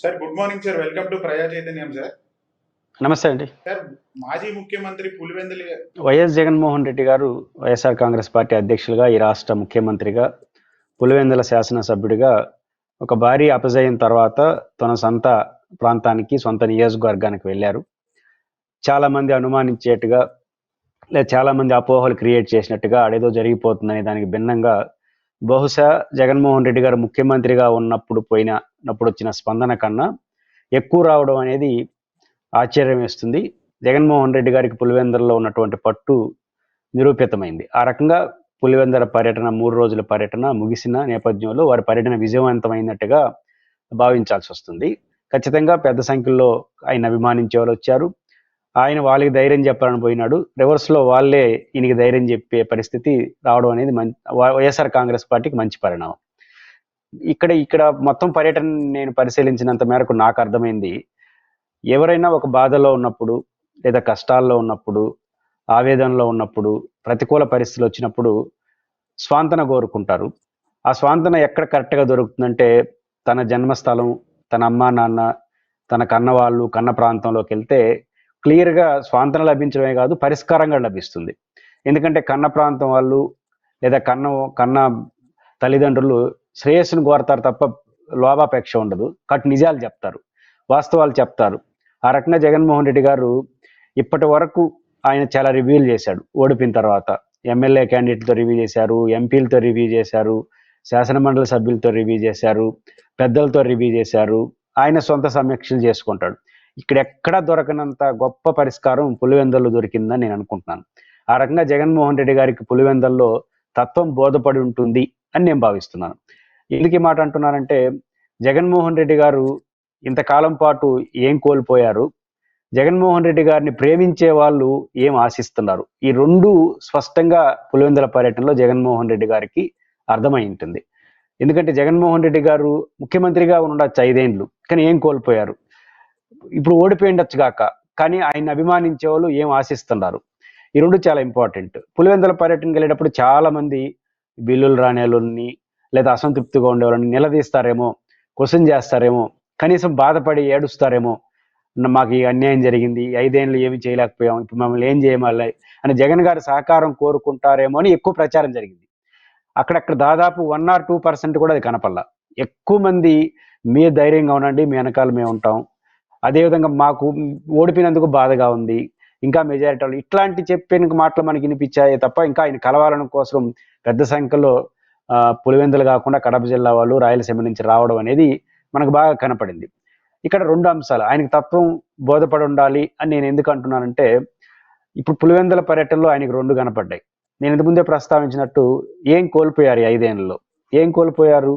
Sir good morning sir. Welcome to Praja Chaitanyam sir. నమస్తే అండి. Sir మాజీ ముఖ్యమంత్రి పులివెందులు వైఎస్ జగన్మోహన్ రెడ్డి గారు వైఎస్ఆర్ కాంగ్రెస్ పార్టీ అధ్యక్షులుగా ఈ రాష్ట్ర ముఖ్యమంత్రిగా పులివెందుల శాసనసభ్యుడిగా ఒక భారీ అపజయం తర్వాత తన సొంత ప్రాంతానికి సొంత నియోజకవర్గానికి వెళ్ళారు. చాలామంది అనుమానించేట్టుగా లేదా చాలామంది అపోహలు క్రియేట్ చేసినట్టుగా అడేదో జరిగిపోతుందనే దానికి భిన్నంగా బహుశా జగన్మోహన్ రెడ్డి గారు ముఖ్యమంత్రిగా ఉన్నప్పుడు పోయినప్పుడు వచ్చిన స్పందన కన్నా ఎక్కువ రావడం అనేది ఆశ్చర్యం వేస్తుంది. జగన్మోహన్ రెడ్డి గారికి పులివెందులలో ఉన్నటువంటి పట్టు నిరూపితమైంది. ఆ రకంగా పులివెందర పర్యటన మూడు రోజుల పర్యటన ముగిసిన నేపథ్యంలో వారి పర్యటన విజయవంతమైనట్టుగా భావించాల్సి వస్తుంది. ఖచ్చితంగా పెద్ద సంఖ్యలో ఆయన అభిమానించే వాళ్ళు వచ్చారు. ఆయన వాళ్ళకి ధైర్యం చెప్పాలని పోయినాడు. రివర్స్లో వాళ్ళే ఈయనకి ధైర్యం చెప్పే పరిస్థితి రావడం అనేది మంచి వైఎస్ఆర్ కాంగ్రెస్ పార్టీకి మంచి పరిణామం. ఇక్కడ ఇక్కడ మొత్తం పర్యటన నేను పరిశీలించినంత మేరకు నాకు అర్థమైంది ఎవరైనా ఒక బాధలో ఉన్నప్పుడు లేదా కష్టాల్లో ఉన్నప్పుడు ఆవేదనలో ఉన్నప్పుడు ప్రతికూల పరిస్థితులు వచ్చినప్పుడు స్వాంతన కోరుకుంటారు. ఆ స్వాంతన ఎక్కడ కరెక్ట్గా దొరుకుతుందంటే తన జన్మస్థలం తన అమ్మా నాన్న తన కన్న వాళ్ళు కన్న ప్రాంతంలోకి వెళ్తే క్లియర్గా స్వాతంత్రం లభించడమే కాదు పరిష్కారంగా లభిస్తుంది. ఎందుకంటే కన్న ప్రాంతం వాళ్ళు లేదా కన్న కన్న తల్లిదండ్రులు శ్రేయస్సును కోరతారు తప్ప లోభాపేక్ష ఉండదు. కట్ నిజాలు చెప్తారు. వాస్తవాలు చెప్తారు. ఆ రకంగా జగన్మోహన్ రెడ్డి గారు ఇప్పటి వరకు ఆయన చాలా రివ్యూలు చేశాడు. ఓడిపోయిన తర్వాత ఎమ్మెల్యే క్యాండిడేట్తో రివ్యూ చేశారు ఎంపీలతో రివ్యూ చేశారు శాసనమండలి సభ్యులతో రివ్యూ చేశారు పెద్దలతో రివ్యూ చేశారు. ఆయన సొంత సమీక్షలు చేసుకుంటాడు. ఇక్కడ ఎక్కడ దొరకనంత గొప్ప పరిష్కారం పులివెందల్లో దొరికిందని నేను అనుకుంటున్నాను. ఆ రకంగా జగన్మోహన్ రెడ్డి గారికి పులివెందల్లో తత్వం బోధపడి ఉంటుంది అని నేను భావిస్తున్నాను. ఎందుకు ఈ మాట అంటున్నానంటే జగన్మోహన్ రెడ్డి గారు ఇంతకాలం పాటు ఏం కోల్పోయారు? జగన్మోహన్ రెడ్డి గారిని ప్రేమించే వాళ్ళు ఏం ఆశిస్తున్నారు? ఈ రెండు స్పష్టంగా పులివెందుల పర్యటనలో జగన్మోహన్ రెడ్డి గారికి అర్థమై ఉంటుంది. ఎందుకంటే జగన్మోహన్ రెడ్డి గారు ముఖ్యమంత్రిగా ఉండొచ్చు ఐదేండ్లు కానీ ఏం కోల్పోయారు? ఇప్పుడు ఓడిపోయిండొచ్చు గాక కానీ ఆయన అభిమానించే వాళ్ళు ఏం ఆశిస్తున్నారు? ఈ రెండు చాలా ఇంపార్టెంట్. పులివెందుల పర్యటనకి వెళ్ళేటప్పుడు చాలా మంది బిల్లులు రానేళ్ళని లేదా అసంతృప్తిగా ఉండేవాళ్ళని నిలదీస్తారేమో క్వశ్చన్ చేస్తారేమో కనీసం బాధపడి ఏడుస్తారేమో మాకు ఈ అన్యాయం జరిగింది ఐదేళ్ళు ఏమి చేయలేకపోయాం ఇప్పుడు మమ్మల్ని ఏం చేయమాలి అని జగన్ గారి సహకారం కోరుకుంటారేమో అని ఎక్కువ ప్రచారం జరిగింది. అక్కడక్కడ దాదాపు వన్ ఆర్ టూ పర్సెంట్ కూడా అది కనపల్లా ఎక్కువ మంది మీ ధైర్యంగా ఉండండి మీ వెనకాల మేము ఉంటాం అదేవిధంగా మాకు ఓడిపోయినందుకు బాధగా ఉంది. ఇంకా మెజారిటీ వాళ్ళు ఇట్లాంటి చెప్పిన మాటలు మనకి వినిపించాయి తప్ప ఇంకా ఆయన కలవాలని కోసం పెద్ద సంఖ్యలో పులివెందులు కాకుండా కడప జిల్లా వాళ్ళు రాయలసీమ నుంచి రావడం అనేది మనకు బాగా కనపడింది. ఇక్కడ రెండు అంశాలు. ఆయనకు తత్వం బోధపడి ఉండాలి అని నేను ఎందుకు అంటున్నానంటే ఇప్పుడు పులివెందుల పర్యటనలో ఆయనకు రెండు కనపడ్డాయి. నేను ఇంతకుముందే ప్రస్తావించినట్టు ఏం కోల్పోయారు ఐదేళ్ళలో? ఏం కోల్పోయారు?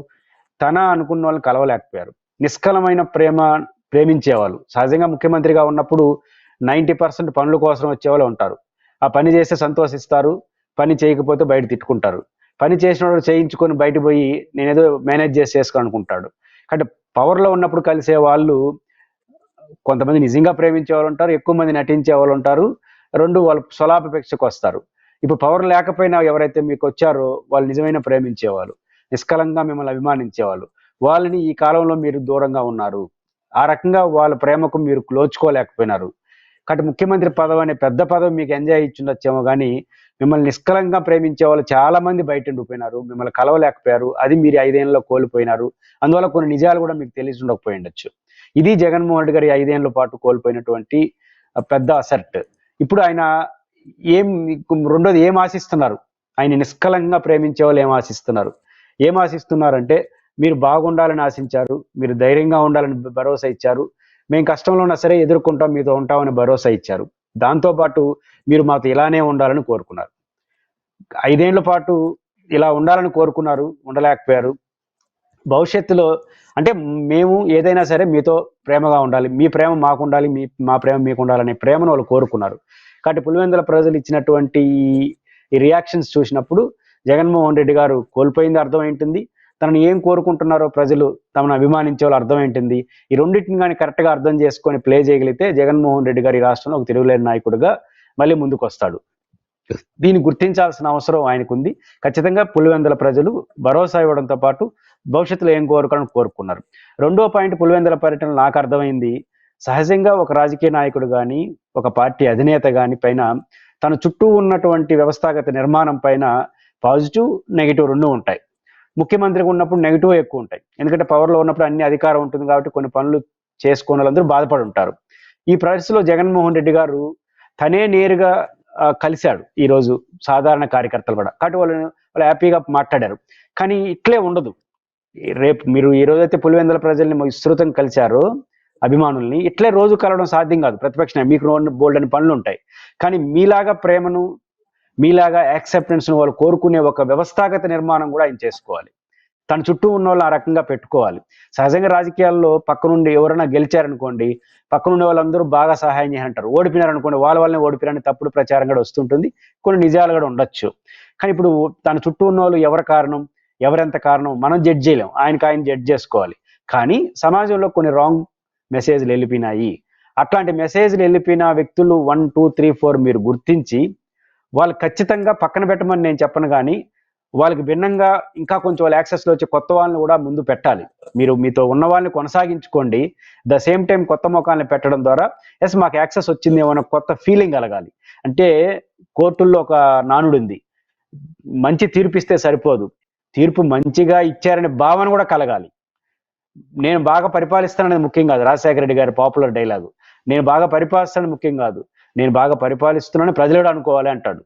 తన అనుకున్న వాళ్ళని కలవలేకపోయారు. నిష్కలమైన ప్రేమ ప్రేమించేవాళ్ళు. సహజంగా ముఖ్యమంత్రిగా ఉన్నప్పుడు నైంటీ పర్సెంట్ పనుల కోసం వచ్చేవాళ్ళు ఉంటారు. ఆ పని చేస్తే సంతోషిస్తారు పని చేయకపోతే బయట తిట్టుకుంటారు. పని చేసిన వాడు చేయించుకొని బయట పోయి నేనేదో మేనేజ్ చేసి చేసుకోనుకుంటాడు కాబట్టి పవర్లో ఉన్నప్పుడు కలిసే వాళ్ళు కొంతమంది నిజంగా ప్రేమించే వాళ్ళు ఉంటారు ఎక్కువ మంది నటించే వాళ్ళు ఉంటారు. రెండు వాళ్ళు స్వలాపేక్షకు వస్తారు. ఇప్పుడు పవర్ లేకపోయినా ఎవరైతే మీకు వచ్చారో వాళ్ళు నిజమైన ప్రేమించేవాళ్ళు నిష్కలంగా మిమ్మల్ని అభిమానించేవాళ్ళు. వాళ్ళని ఈ కాలంలో మీరు దూరంగా ఉన్నారు. ఆ రకంగా వాళ్ళ ప్రేమకు మీరు లోచుకోలేకపోయినారు కాబట్టి ముఖ్యమంత్రి పదవి అనే పెద్ద పదవి మీకు ఎంజాయ్ ఇచ్చిండొచ్చేమో కానీ మిమ్మల్ని నిష్కలంగా ప్రేమించే వాళ్ళు చాలా మంది బయట ఉండిపోయినారు మిమ్మల్ని కలవలేకపోయారు అది మీరు ఐదేళ్ళలో కోల్పోయినారు. అందువల్ల కొన్ని నిజాలు కూడా మీకు తెలిసి ఉండకపోయి ఉండొచ్చు. ఇది జగన్మోహన్ రెడ్డి గారి ఐదేళ్ళ పాటు కోల్పోయినటువంటి పెద్ద అసెట్. ఇప్పుడు ఆయన ఏం రెండోది ఏం ఆశిస్తున్నారు? ఆయన నిష్కలంగా ప్రేమించే వాళ్ళు ఏం ఆశిస్తున్నారు? ఏం ఆశిస్తున్నారంటే మీరు బాగుండాలని ఆశించారు మీరు ధైర్యంగా ఉండాలని భరోసా ఇచ్చారు మేము కష్టంలో ఉన్నా సరే ఎదుర్కొంటాం మీతో ఉంటామని భరోసా ఇచ్చారు. దాంతోపాటు మీరు మాతో ఇలానే ఉండాలని కోరుకున్నారు. ఐదేళ్ళ పాటు ఇలా ఉండాలని కోరుకున్నారు ఉండలేకపోయారు. భవిష్యత్తులో అంటే మేము ఏదైనా సరే మీతో ప్రేమగా ఉండాలి మీ ప్రేమ మాకు ఉండాలి మీ మా ప్రేమ మీకు ఉండాలనే ప్రేమను వాళ్ళు కోరుకున్నారు. కాబట్టి పులివెందుల ప్రజలు ఇచ్చినటువంటి ఈ రియాక్షన్స్ చూసినప్పుడు జగన్మోహన్ రెడ్డి గారు కోల్పోయింది అర్థమైంటుంది తనను ఏం కోరుకుంటున్నారో ప్రజలు తమను అభిమానించే వాళ్ళు అర్థమైంటుంది ఈ రెండింటిని కానీ కరెక్ట్గా అర్థం చేసుకొని ప్లే చేయగలిగితే జగన్మోహన్ రెడ్డి గారి రాష్ట్రంలో ఒక తెలుగులేని నాయకుడిగా మళ్ళీ ముందుకు వస్తాడు దీన్ని గుర్తించాల్సిన అవసరం ఆయనకుంది. ఖచ్చితంగా పులివెందుల ప్రజలు భరోసా ఇవ్వడంతో పాటు భవిష్యత్తులో ఏం కోరుకోవాలని కోరుకున్నారు. రెండో పాయింట్ పులివెందుల పర్యటన నాకు అర్థమైంది. సహజంగా ఒక రాజకీయ నాయకుడు కానీ ఒక పార్టీ అధినేత కానీ పైన తన చుట్టూ ఉన్నటువంటి వ్యవస్థాగత నిర్మాణం పైన పాజిటివ్ నెగిటివ్ రెండు ఉంటాయి. ముఖ్యమంత్రిగా ఉన్నప్పుడు నెగిటివ్ ఎక్కువ ఉంటాయి. ఎందుకంటే పవర్లో ఉన్నప్పుడు అన్ని అధికారం ఉంటుంది కాబట్టి కొన్ని పనులు చేసుకున్న వాళ్ళందరూ బాధపడి ఉంటారు. ఈ పరిస్థితిలో జగన్మోహన్ రెడ్డి గారు తనే నేరుగా కలిశాడు ఈ రోజు సాధారణ కార్యకర్తలు కూడా. కాబట్టి వాళ్ళు వాళ్ళు హ్యాపీగా మాట్లాడారు. కానీ ఇట్లే ఉండదు. రేపు మీరు ఈ రోజైతే పులివెందుల ప్రజల్ని విస్తృతం కలిశారు అభిమానుల్ని ఇట్లే రోజు కలవడం సాధ్యం కాదు ప్రతిపక్ష మీకు బోల్డ్ అని పనులు ఉంటాయి. కానీ మీలాగా ప్రేమను మీలాగా యాక్సెప్టెన్స్ వాళ్ళు కోరుకునే ఒక వ్యవస్థాగత నిర్మాణం కూడా ఆయన చేసుకోవాలి. తన చుట్టూ ఉన్న వాళ్ళు ఆ రకంగా పెట్టుకోవాలి. సహజంగా రాజకీయాల్లో పక్క నుండి ఎవరైనా గెలిచారనుకోండి పక్కనుండే వాళ్ళందరూ బాగా సహాయం చేయాలంటారు. ఓడిపోయినారనుకోండి వాళ్ళ వల్లనే ఓడిపోయారని తప్పుడు ప్రచారం కూడా వస్తుంటుంది. కొన్ని నిజాలు కూడా ఉండొచ్చు. కానీ ఇప్పుడు తన చుట్టూ ఉన్న వాళ్ళు ఎవరి కారణం ఎవరెంత కారణం మనం జడ్జ్ చేయలేం. ఆయనకి ఆయన జడ్జ్ చేసుకోవాలి. కానీ సమాజంలో కొన్ని రాంగ్ మెసేజ్లు వెళ్ళిపోయినాయి. అట్లాంటి మెసేజ్లు వెళ్ళిపోయిన వ్యక్తులు వన్ టూ త్రీ ఫోర్ మీరు గుర్తించి వాళ్ళు ఖచ్చితంగా పక్కన పెట్టమని నేను చెప్పను కానీ వాళ్ళకి భిన్నంగా ఇంకా కొంచెం వాళ్ళు యాక్సెస్లో వచ్చే కొత్త వాళ్ళని కూడా ముందు పెట్టాలి. మీరు మీతో ఉన్న వాళ్ళని కొనసాగించుకోండి. ద సేమ్ టైం కొత్త ముఖాలను పెట్టడం ద్వారా ఎస్ మాకు యాక్సెస్ వచ్చింది ఏమైనా కొత్త ఫీలింగ్ కలగాలి. అంటే కోర్టుల్లో ఒక నానుడు ఉంది. మంచి తీర్పు ఇస్తే సరిపోదు. తీర్పు మంచిగా ఇచ్చారనే భావన కూడా కలగాలి. నేను బాగా పరిపాలిస్తాననేది ముఖ్యం కాదు. రాజశేఖర రెడ్డి గారి పాపులర్ డైలాగు నేను బాగా పరిపాలిస్తాను ముఖ్యం కాదు. నేను బాగా పరిపాలిస్తున్నానని ప్రజలు కూడా అనుకోవాలి అంటాడు.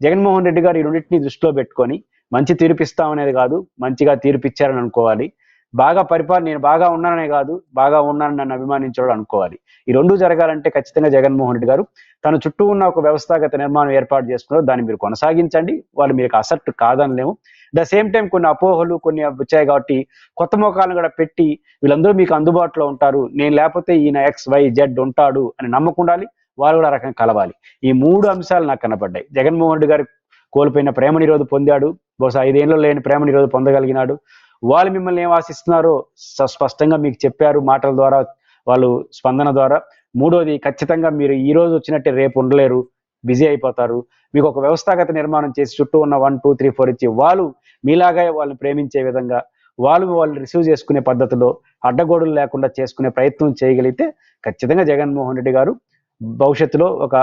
జగన్మోహన్ రెడ్డి గారు ఈ రెండింటిని దృష్టిలో పెట్టుకొని మంచి తీర్పిస్తామనేది కాదు మంచిగా తీర్పిచ్చారని అనుకోవాలి. బాగా పరిపాలన నేను బాగా ఉన్నాననే కాదు బాగా ఉన్నానని నన్ను అభిమానించడం అనుకోవాలి. ఈ రెండు జరగాలంటే ఖచ్చితంగా జగన్మోహన్ రెడ్డి గారు తన చుట్టూ ఉన్న ఒక వ్యవస్థాగత నిర్మాణం ఏర్పాటు చేసుకున్నారు. దాన్ని మీరు కొనసాగించండి. వాళ్ళు మీకు అసెప్ట్ కాదనలేము. ద సేమ్ టైం కొన్ని అపోహలు కొన్ని వచ్చాయి కాబట్టి కొత్త ముఖాలను కూడా పెట్టి వీళ్ళందరూ మీకు అందుబాటులో ఉంటారు. నేను లేకపోతే ఈయన ఎక్స్ వై జెడ్ ఉంటాడు అని నమ్మకుండాలి వారు వాళ్ళు కూడా ఆ రకంగా కలవాలి. ఈ మూడు అంశాలు నాకు కనపడ్డాయి. జగన్మోహన్ రెడ్డి గారు కోల్పోయిన ప్రేమ నిరోధ పొందాడు. బహుశా ఐదేళ్ళు లేని ప్రేమ నిరోధ పొందగలిగినాడు. వాళ్ళు మిమ్మల్ని ఏం ఆశిస్తున్నారో స- స్పష్టంగా మీకు చెప్పారు మాటల ద్వారా వాళ్ళు స్పందన ద్వారా. మూడోది ఖచ్చితంగా మీరు ఈ రోజు వచ్చినట్టే రేపు ఉండలేరు. బిజీ అయిపోతారు. మీకు ఒక వ్యవస్థాగత నిర్మాణం చేసి చుట్టూ ఉన్న వన్ టూ త్రీ ఫోర్ ఇచ్చి వాళ్ళు మీలాగా వాళ్ళని ప్రేమించే విధంగా వాళ్ళు వాళ్ళు రిసీవ్ చేసుకునే పద్ధతిలో అడ్డగోడులు లేకుండా చేసుకునే ప్రయత్నం చేయగలిగితే ఖచ్చితంగా జగన్మోహన్ రెడ్డి గారు భవిష్యత్తులో ఒక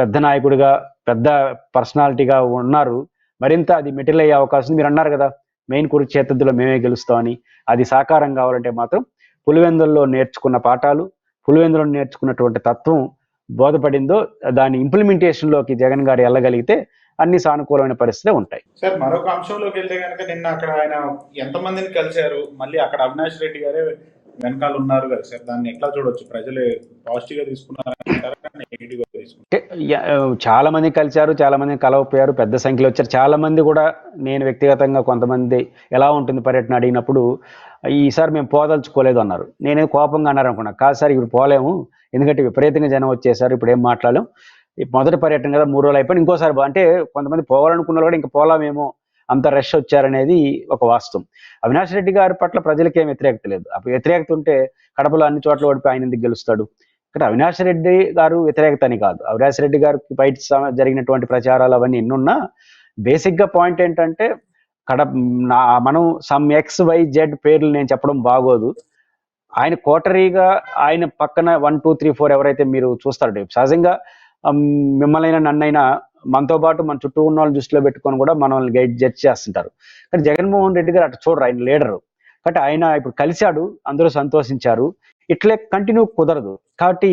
పెద్ద నాయకుడిగా పెద్ద పర్సనాలిటీగా ఉన్నారు. మరింత అది మెటీరియల్ అయ్యే అవకాశం మీరు అన్నారు కదా మెయిన్ కురుక్షేత్రలో మేమే గెలుస్తామని అది సాకారం కావాలంటే మాత్రం పులివెందుల్లో నేర్చుకున్న పాఠాలు పులివెందులో నేర్చుకున్నటువంటి తత్వం బోధపడిందో దాని ఇంప్లిమెంటేషన్లోకి జగన్ గారు వెళ్ళగలిగితే అన్ని సానుకూలమైన పరిస్థితులు ఉంటాయి. సార్ మరొక అంశంలోకి వెళ్తే కనుక నిన్న అక్కడ ఆయన ఎంతమందిని కలిశారు? మళ్ళీ అక్కడ అవినాష్ రెడ్డి గారే వెనకాల ఉన్నారు కదా సార్ దాన్ని ఎట్లా చూడొచ్చు? ప్రజలు పాజిటివ్గా తీసుకున్నారు? చాలా మంది కలిశారు చాలా మంది కలవపోయారు పెద్ద సంఖ్యలో వచ్చారు. చాలా మంది కూడా నేను వ్యక్తిగతంగా కొంతమంది ఎలా ఉంటుంది పర్యటన అడిగినప్పుడు ఈసారి మేము పోదలుచుకోలేదు అన్నారు. నేనే కోపంగా అన్నారు అనుకున్నా. కాదు సార్ ఇప్పుడు పోలేము. ఎందుకంటే విపరీతంగా జనం వచ్చేసారు ఇప్పుడు ఏం మాట్లాడలేం. మొదటి పర్యటన కదా మూడు రోజులు అయిపోయిన ఇంకోసారి అంటే కొంతమంది పోవాలనుకున్నారు కూడా ఇంకా పోలామేమో అంత రష్ వచ్చారనేది ఒక వాస్తవం. అవినాష్ రెడ్డి గారి పట్ల ప్రజలకేం వ్యతిరేకత లేదు. అప్పుడు వ్యతిరేకత ఉంటే కడపలో అన్ని చోట్ల ఓడిపి ఆయన ఎందుకు గెలుస్తాడు? ఇక్కడ అవినాష్ రెడ్డి గారు వ్యతిరేకత అని కాదు. అవినాష్ రెడ్డి గారికి బయట జరిగినటువంటి ప్రచారాలు అవన్నీ ఎన్నున్నా బేసిక్గా పాయింట్ ఏంటంటే కడ నా మనం సమ్ ఎక్స్ వై జెడ్ పేర్లు నేను చెప్పడం బాగోదు. ఆయన కోటరీగా ఆయన పక్కన వన్ టూ త్రీ ఫోర్ ఎవరైతే మీరు చూస్తారు సహజంగా అమ్, మిమ్మల్ని నన్నైనా మనతో పాటు మన చుట్టూ ఉన్న వాళ్ళని దృష్టిలో పెట్టుకొని కూడా మనల్ని గైడ్ జడ్జ్ చేస్తుంటారు. కానీ జగన్మోహన్ రెడ్డి గారు అటు చూడరు ఆయన లీడరు. కాబట్టి ఆయన ఇప్పుడు కలిశాడు అందరూ సంతోషించారు. ఇట్లే కంటిన్యూ కుదరదు. కాబట్టి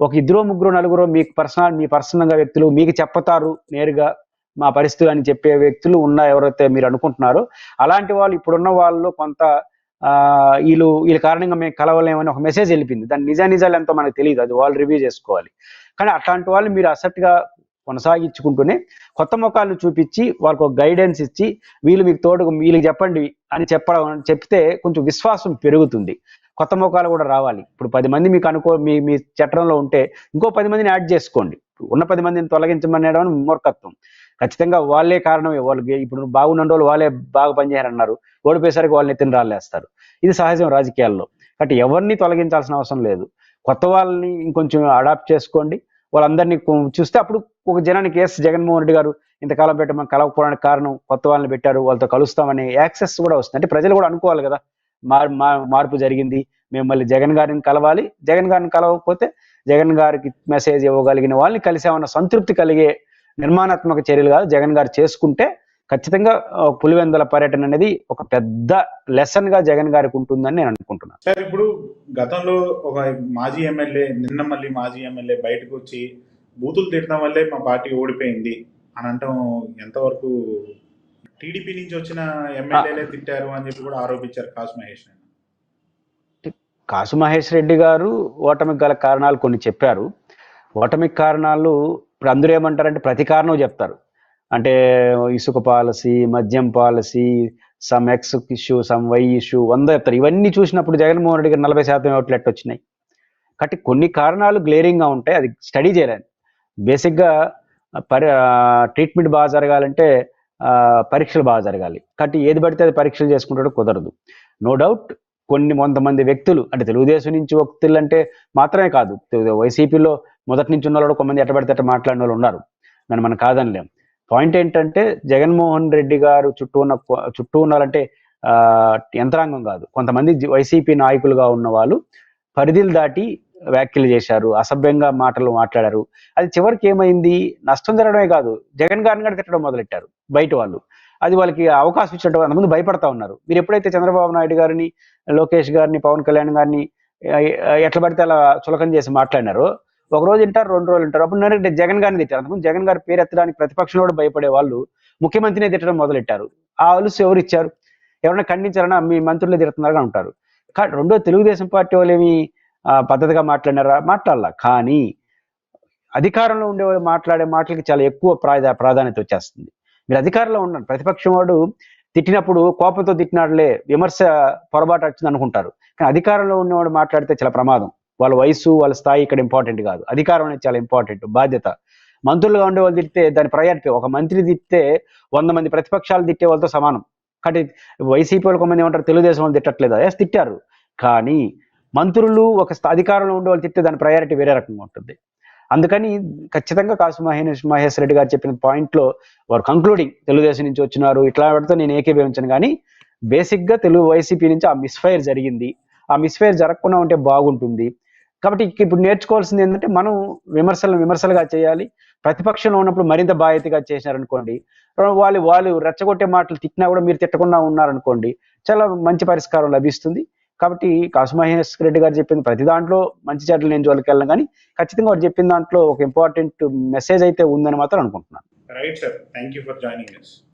ఒక ఇద్దరు ముగ్గురు నలుగురు మీకు పర్సనల్ మీ పర్సనల్గా వ్యక్తులు మీకు చెప్పతారు నేరుగా మా పరిస్థితి అని చెప్పే వ్యక్తులు ఉన్న ఎవరైతే మీరు అనుకుంటున్నారో అలాంటి వాళ్ళు ఇప్పుడున్న వాళ్ళు కొంత ఆ, వీళ్ళు వీళ్ళ కారణంగా మేము కలవలేమని ఒక మెసేజ్ వెళ్ళిపోయింది. దాని నిజా నిజాలు ఎంతో మనకు తెలియదు. అది వాళ్ళు రివ్యూ చేసుకోవాలి. కానీ అట్లాంటి వాళ్ళు మీరు అసెట్గా కొనసాగించుకుంటూనే కొత్త ముఖాలను చూపించి వాళ్ళకు ఒక గైడెన్స్ ఇచ్చి వీళ్ళు మీకు తోడు వీళ్ళకి చెప్పండి అని చెప్పడం చెప్తే కొంచెం విశ్వాసం పెరుగుతుంది. కొత్త ముఖాలు కూడా రావాలి. ఇప్పుడు పది మంది మీకు అనుకో మీ మీ చట్టంలో ఉంటే ఇంకో పది మందిని యాడ్ చేసుకోండి. ఉన్న పది మందిని తొలగించమనేయడం మూర్ఖత్వం. ఖచ్చితంగా వాళ్ళే కారణమే. వాళ్ళకి ఇప్పుడు బాగున్న రోజులు వాళ్ళే బాగా పనిచేయారన్నారు ఓడిపోయేసరికి వాళ్ళని ఎత్తిన రాళ్ళేస్తారు. ఇది సహజం రాజకీయాల్లో. కాబట్టి ఎవరిని తొలగించాల్సిన అవసరం లేదు. కొత్త వాళ్ళని ఇంకొంచెం అడాప్ట్ చేసుకోండి. వాళ్ళందరినీ చూస్తే అప్పుడు ఒక జనానికి ఎస్ జగన్మోహన్ రెడ్డి గారు ఇంతకాలం పెట్టి మనం కలవకపోవడానికి కారణం కొత్త వాళ్ళని పెట్టారు వాళ్ళతో కలుస్తామనే యాక్సెస్ కూడా వస్తుంది. అంటే ప్రజలు కూడా అనుకోవాలి కదా మార్ మా- మార్పు జరిగింది మేము మళ్ళీ జగన్ గారిని కలవాలి. జగన్ గారిని కలవకపోతే జగన్ గారికి మెసేజ్ ఇవ్వగలిగిన వాళ్ళని కలిసామన్న సంతృప్తి కలిగే నిర్మాణాత్మక చర్యలు కాదు జగన్ గారు చేసుకుంటే ఖచ్చితంగా పులివెందుల పర్యటన అనేది ఒక పెద్ద లెసన్గా జగన్ గారికి ఉంటుందని నేను అనుకుంటున్నాను. సార్ ఇప్పుడు గతంలో ఒక మాజీ ఎమ్మెల్యే నిన్న మళ్ళీ మాజీ ఎమ్మెల్యే బయటకు వచ్చి బూతులు తిట్టడం వల్లే మా పార్టీ ఓడిపోయింది అని అంటాం ఎంతవరకు టీడీపీ నుంచి వచ్చిన ఎమ్మెల్యేలే తిట్టారు అని చెప్పి కూడా ఆరోపించారు కాసు మహేష్. కాసు మహేష్ రెడ్డి గారు ఓటమికి గల కారణాలు కొన్ని చెప్పారు. ఓటమికి కారణాలు ఇప్పుడు అందరూ ఏమంటారంటే ప్రతి కారణం చెప్తారు. అంటే ఇసుక పాలసీ మద్యం policy some X issue some Y issue వంద ఎత్తారు ఇవన్నీ చూసినప్పుడు జగన్మోహన్ రెడ్డి గారు నలభై శాతం అవుట్లెట్ వచ్చినాయి. కాబట్టి కొన్ని కారణాలు గ్లేరింగ్గా ఉంటాయి. అది స్టడీ చేయలేదు బేసిక్గా పరి ట్రీట్మెంట్ బాగా జరగాలంటే పరీక్షలు బాగా జరగాలి. కాబట్టి ఏది పడితే అది పరీక్షలు చేసుకుంటాడు కుదరదు. నో డౌట్ కొన్ని కొంతమంది వ్యక్తులు అంటే తెలుగుదేశం నుంచి వ్యక్తులు అంటే మాత్రమే కాదు. వైసీపీలో మొదటి నుంచి ఉన్న వాళ్ళు కొంతమంది ఎట్టబడితే అట్ట మాట్లాడిన వాళ్ళు ఉన్నారు. దాన్ని మనం కాదనిలేం. పాయింట్ ఏంటంటే జగన్మోహన్ రెడ్డి గారు చుట్టూ ఉన్న చుట్టూ ఉన్నారంటే యంత్రాంగం కాదు. కొంతమంది వైసీపీ నాయకులుగా ఉన్న వాళ్ళు పరిధిలు దాటి వ్యాఖ్యలు చేశారు అసభ్యంగా మాటలు మాట్లాడారు. అది చివరికి ఏమైంది? నష్టం జరగడమే కాదు జగన్ గారిని కూడా తిట్టడం మొదలెట్టారు బయట వాళ్ళు. అది వాళ్ళకి అవకాశం ఇచ్చినట్టు అంతకుముందు భయపడతా ఉన్నారు. మీరు ఎప్పుడైతే చంద్రబాబు నాయుడు గారిని లోకేష్ గారిని పవన్ కళ్యాణ్ గారిని ఎట్లా పడితే అలా చులకం చేసి మాట్లాడినారో ఒక రోజు వింటారు రెండు రోజులు ఉంటారు అప్పుడు నేను జగన్ గారిని తిట్టారు. అంతకుముందు జగన్ గారి పేరు ఎత్తడానికి ప్రతిపక్షంలో కూడా భయపడే వాళ్ళు ముఖ్యమంత్రిని తిట్టడం మొదలెట్టారు. ఆ అలుసు ఎవరు ఇచ్చారు. ఎవరైనా ఖండించారన్నా మీ మంత్రులే తిడుతున్నారని ఉంటారు కానీ రెండో తెలుగుదేశం పార్టీ వాళ్ళు ఏమి పద్ధతిగా మాట్లాడినారా? మాట్లాడాల. కానీ అధికారంలో ఉండే మాట్లాడే మాటలకి చాలా ఎక్కువ ప్రాధా ప్రాధాన్యత వచ్చేస్తుంది. మీరు అధికారంలో ఉన్నారు ప్రతిపక్షం వాడు తిట్టినప్పుడు కోపంతో తిట్టినాడులే విమర్శ పొరపాటు వచ్చింది అనుకుంటారు కానీ అధికారంలో ఉన్నవాడు మాట్లాడితే చాలా ప్రమాదం. వాళ్ళ వయసు వాళ్ళ స్థాయి ఇక్కడ ఇంపార్టెంట్ కాదు. అధికారం అనేది చాలా ఇంపార్టెంట్ బాధ్యత. మంత్రులుగా ఉండే వాళ్ళు తిడితే దాని ప్రయారిటీ ఒక మంత్రి తిట్టే వంద మంది ప్రతిపక్షాలు తిట్టే వాళ్ళతో సమానం. కాబట్టి వైసీపీ వాళ్ళు కొంతమంది ఏమంటారు తెలుగుదేశం వాళ్ళు తిట్టట్లేదు? ఎస్ తిట్టారు. కానీ మంత్రులు ఒక అధికారంలో ఉండే వాళ్ళు తిట్టే దాని ప్రయారిటీ వేరే రకంగా ఉంటుంది. అందుకని ఖచ్చితంగా కాసు మహేష్ మహేష్ రెడ్డి గారు చెప్పిన పాయింట్లో వారు కంక్లూడింగ్ తెలుగుదేశం నుంచి వచ్చినారు. ఇట్లా పెడితే నేను ఏకీభవించను కానీ బేసిక్గా తెలుగు వైసీపీ నుంచి ఆ మిస్ఫైర్ జరిగింది. ఆ మిస్ఫైర్ జరగకుండా ఉంటే బాగుంటుంది. కాబట్టి ఇప్పుడు నేర్చుకోవాల్సింది ఏంటంటే మనం విమర్శలను విమర్శలుగా చేయాలి. ప్రతిపక్షంలో ఉన్నప్పుడు మరింత బాధ్యతగా చేసినారనుకోండి వాళ్ళు వాళ్ళు రెచ్చగొట్టే మాటలు తిట్టినా కూడా మీరు తిట్టకుండా ఉన్నారనుకోండి చాలా మంచి పరిష్కారం లభిస్తుంది. కాబట్టి కాసు మహేష్ రెడ్డి గారు చెప్పింది ప్రతి దాంట్లో మంచి చెడ్డలు నేను జోలికి వెళ్ళను కానీ ఖచ్చితంగా వారు చెప్పిన దాంట్లో ఒక ఇంపార్టెంట్ మెసేజ్ అయితే ఉందని మాత్రం అనుకుంటున్నాను. Right sir thank you for joining